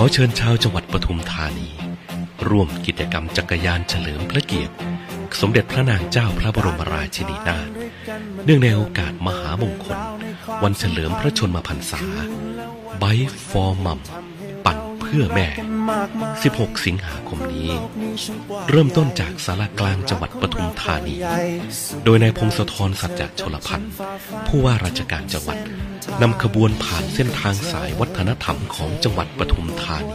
ขอเชิญชาวจังหวัดปทุมธานี ร่วมกิจกรรมจักรยานเฉลิมพระเกียรติ สมเด็จพระนางเจ้าพระบรมราชินีนาถเนื่องในโอกาสมหามงคล วันเฉลิมพระชนมพรรษาไบฟอร์มัม พื่อแม่ 16 สิงหาคมนี้ เริ่มต้นจากสารกลางจังหวัดปทุมธานี โดยนายพงศธรสัจจชลพันธ์ผู้ว่าราชการจังหวัดนำขบวนผ่านเส้นทางสายวัฒนธรรมของจังหวัดปทุมธานี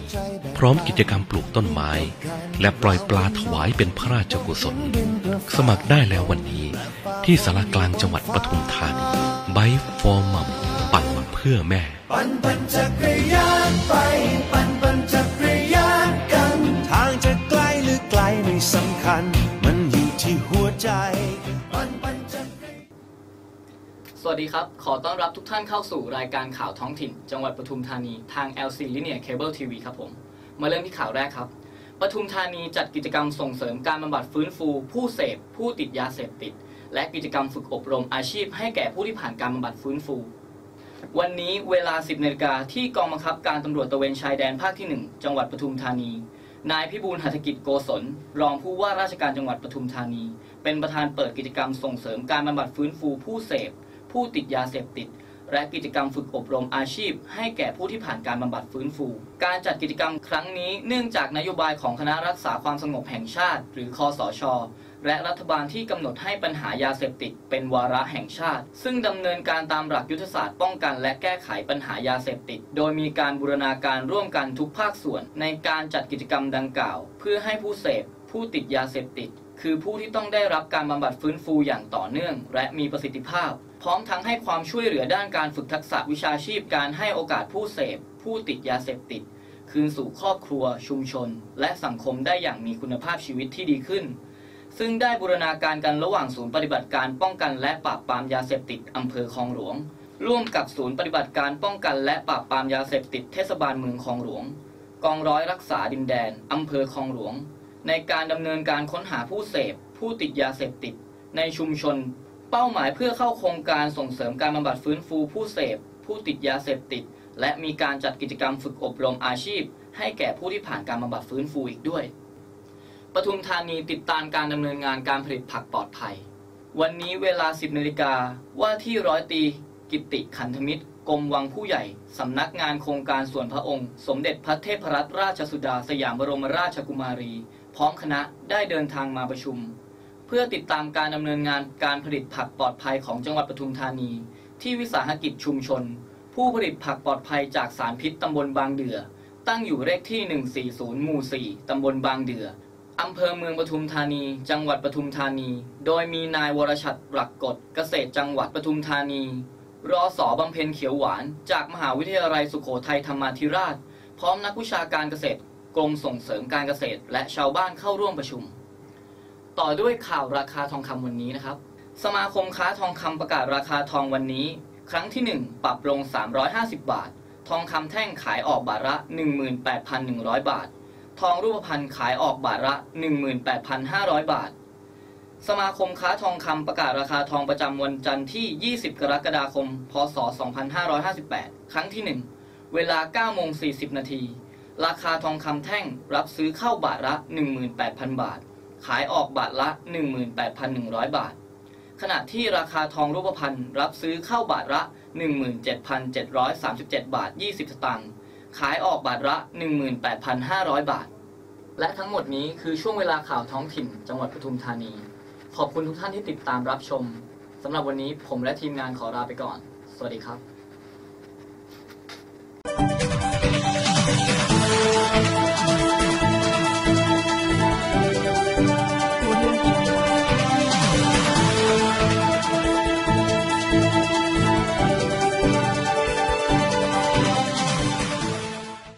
พร้อมกิจกรรมปลูกต้นไม้ และปล่อยปลาถวายเป็นพระราชกุศล สมัครได้แล้ววันนี้ ที่สารกลางจังหวัดปทุมธานีไบฟอร์มัมปั่นเพื่อแม่ ปั่นปั่นจักรยานไป ที่หัวใจ สวัสดีครับ ขอต้อนรับทุกท่านเข้าสู่รายการข่าวท้องถิ่น จังหวัดปทุมธานี ทาง LC Linear Cable TV ครับผม มาเริ่มที่ข่าวแรกครับ ปทุมธานีจัดกิจกรรมส่งเสริมการบำบัดฟื้นฟู ผู้เสพ ผู้ติดยาเสพติด และกิจกรรมฝึกอบรมอาชีพ ให้แก่ผู้ที่ผ่านการบำบัดฟื้นฟู วันนี้เวลา 10นาฬิกาที่กองบังคับการตำรวจตะเวนชายแดนภาคที่ 1 จังหวัดปทุมธานี นายพิบูลหัตถกิจโกศล รองผู้ว่าราชการจังหวัดปทุมธานี เป็นประธานเปิดกิจกรรมส่งเสริมการบำบัดฟื้นฟูผู้เสพ ผู้ติดยาเสพติด และกิจกรรมฝึกอบรมอาชีพ ให้แก่ผู้ที่ผ่านการบำบัดฟื้นฟู การจัดกิจกรรมครั้งนี้เนื่องจากนโยบายของคณะรักษาความสงบแห่งชาติ หรือคอสช และรัฐบาลที่กำหนดให้ปัญหายาเสพติดเป็นวาระแห่งชาติ ซึ่งดำเนินการตามหลักยุทธศาสตร์ป้องกันและแก้ไขปัญหายาเสพติด โดยมีการบูรณาการร่วมกันทุกภาคส่วน ในการจัดกิจกรรมดังกล่าว เพื่อให้ผู้เสพ ผู้ติดยาเสพติด คือผู้ที่ต้องได้รับการบำบัดฟื้นฟูอย่างต่อเนื่อง และมีประสิทธิภาพ พร้อมทั้งให้ความช่วยเหลือด้านการฝึกทักษะวิชาชีพการให้โอกาสผู้เสพ ผู้ติดยาเสพติด คืนสู่ครอบครัว ชุมชน และสังคมได้อย่างมีคุณภาพชีวิตที่ดีขึ้น ซึ่งได้บูรณาการกันระหว่างศูนย์ปฏิบัติการป้องกันและปราบปรามยาเสพติดอำเภอคลองหลวง ร่วมกับศูนย์ปฏิบัติการป้องกันและปราบปรามยาเสพติดเทศบาลเมืองคลองหลวง กองร้อยรักษาดินแดนอำเภอคลองหลวง ในการดำเนินการค้นหาผู้เสพ ผู้ติดยาเสพติด ในชุมชน เป้าหมายเพื่อเข้าโครงการส่งเสริมการบำบัดฟื้นฟูผู้เสพ ผู้ติดยาเสพติด และมีการจัดกิจกรรมฝึกอบรมอาชีพ ให้แก่ผู้ที่ผ่านการบำบัดฟื้นฟูอีกด้วย ปทุมธานีติดตามการดำเนินงานการผลิตผักปลอดภัย วันนี้เวลา 10นาฬิกาว่าที่ร้อยตีกิตติขันธมิตรกรมวังผู้ใหญ่ สำนักงานโครงการส่วนพระองค์ สมเด็จพระเทพรัตนราชสุดาสยามบรมราชกุมารี พร้อมคณะได้เดินทางมาประชุม เพื่อติดตามการดำเนินงานการผลิตผักปลอดภัยของจังหวัดปทุมธานี ที่วิสาหกิจชุมชน ผู้ผลิตผักปลอดภัยจากสารพิษตำบลบางเดือ ตั้งอยู่เลขที่ 140 หมู่ 4 ตำบลบางเดือ อำเภอเมืองปทุมธานี จังหวัดปทุมธานี โดยมีนายวรชัดหลักกฎเกษตรจังหวัดปทุมธานี รอสอบำเพ็ญเขียวหวาน จากมหาวิทยาลัยสุโขทัยธรรมาธิราช พร้อมนักวิชาการเกษตรกรมส่งเสริมการเกษตร และชาวบ้านเข้าร่วมประชุม ต่อด้วยข่าวราคาทองคำวันนี้นะครับ สมาคมค้าทองคำประกาศราคาทองวันนี้ ครั้งที่ 1 ปรับลง 350 บาท ทองคำแท่งขายออกบาทละ 18,100 บาท ทองรูปพรรณขายออกบาทละ 18,500 บาท สมาคมค้าทองคำประกาศราคาทองประจำวันจันทร์ที่ 20 กรกฎาคม พศ 2558 ครั้งที่ 1 เวลา9โมง40 นาที ราคาทองคำแท่งรับซื้อเข้าบาทละ 18,000 บาท ขายออกบาทละ 18,100 บาท ขณะที่ราคาทองรูปพรรณรับซื้อเข้าบาทละ 17,737 บาท 20 สตางค์ ขายออกบาทละ 18,500 บาท และทั้งหมดนี้คือช่วงเวลาข่าวท้องถิ่น จังหวัดปทุมธานี ขอบคุณทุกท่านที่ติดตามรับชมสำหรับวันนี้ผมและทีมงานขอลาไปก่อน สวัสดีครับ